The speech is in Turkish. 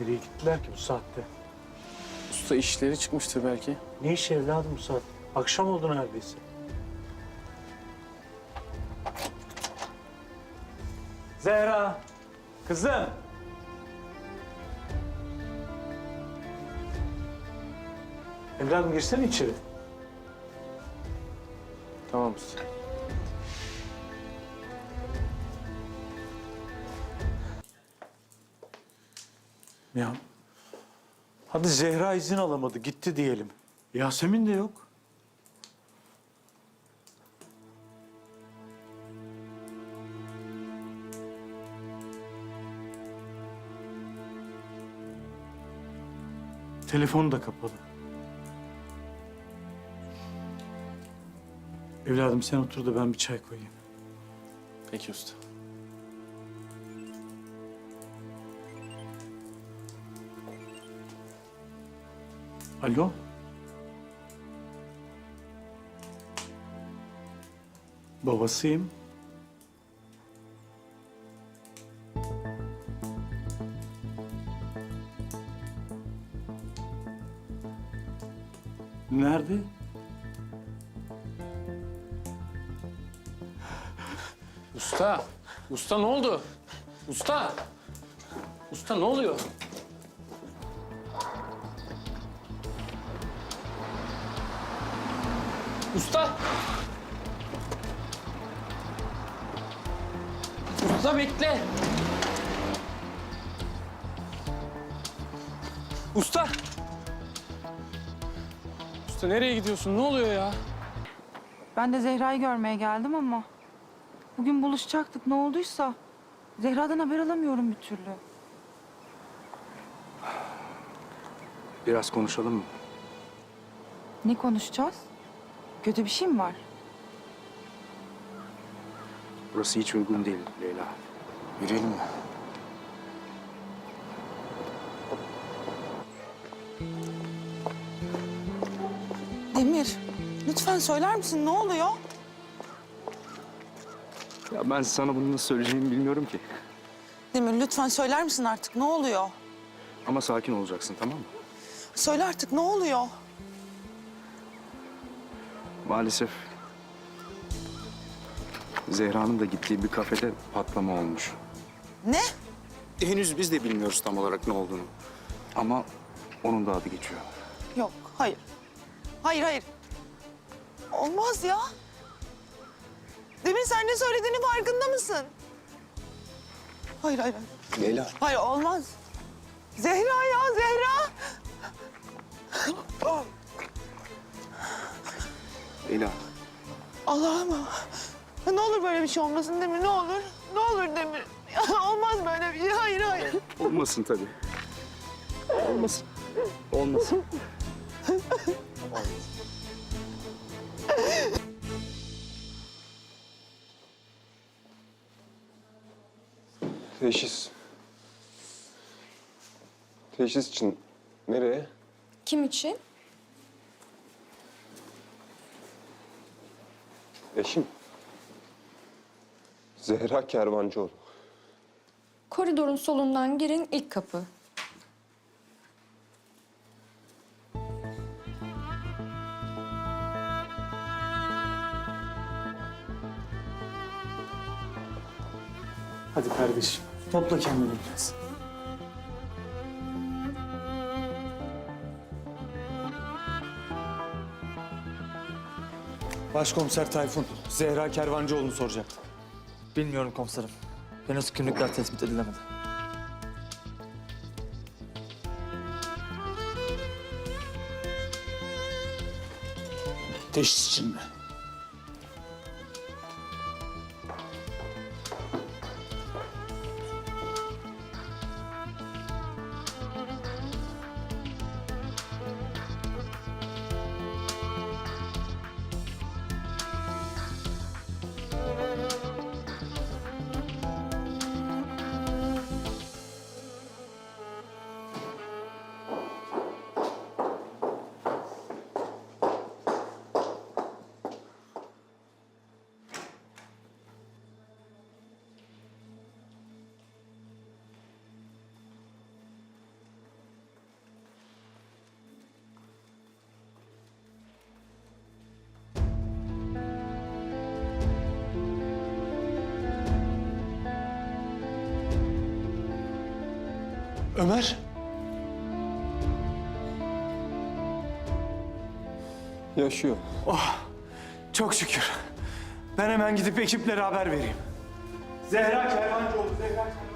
Nereye gittiler ki bu saatte? Usta işleri çıkmıştır belki. Ne iş evladım bu saat? Akşam oldu neredeyse. Zehra, kızım. Evladım girsene içeri. Tamam usta. Ya. Hadi Zehra izin alamadı, gitti diyelim. Yasemin de yok. Telefonu da kapalı. Evladım sen otur da ben bir çay koyayım. Peki usta. Alo? Babasıyım. Nerede? Usta! Usta ne oldu? Usta! Usta ne oluyor? Usta! Usta bekle! Usta! Usta nereye gidiyorsun? Ne oluyor ya? Ben de Zehra'yı görmeye geldim ama... Bugün buluşacaktık ne olduysa... Zehra'dan haber alamıyorum bir türlü. Biraz konuşalım mı? Ne konuşacağız? Kötü bir şey mi var? Burası hiç uygun değil Leyla. Yürüyelim mi? Demir, lütfen söyler misin ne oluyor? Ya ben sana bunu nasıl söyleyeceğimi bilmiyorum ki. Demir lütfen söyler misin artık ne oluyor? Ama sakin olacaksın tamam mı? Söyle artık ne oluyor? Maalesef Zehra'nın da gittiği bir kafede patlama olmuş. Ne? Henüz biz de bilmiyoruz tam olarak ne olduğunu. Ama onun da adı geçiyor. Yok hayır. Hayır hayır. Olmaz ya. Demir sen ne söylediğini farkında mısın? Hayır hayır hayır. Leyla. Hayır olmaz. Zehra ya Zehra. Leyla. Allah'ım. Ne olur böyle bir şey olmasın Demir ne olur. Ne olur Demir. Olmaz böyle bir şey. Hayır hayır. Olmasın tabii. Olmasın. Olmasın. Teşhis. Teşhis için nereye? Kim için? Eşim. Zehra Kervancıoğlu. Koridorun solundan girin ilk kapı. Hadi kardeşim, topla kendini biraz. Başkomiser Tayfun, Zehra Kervancıoğlu'nu soracaktı. Bilmiyorum komiserim. Henüz kimlikler tespit edilemedi. Teşhis için mi? Ömer? Yaşıyor. Çok şükür. Ben hemen gidip ekiplere haber vereyim. Zehra Kervancıoğlu, Zehra Kervancıoğlu.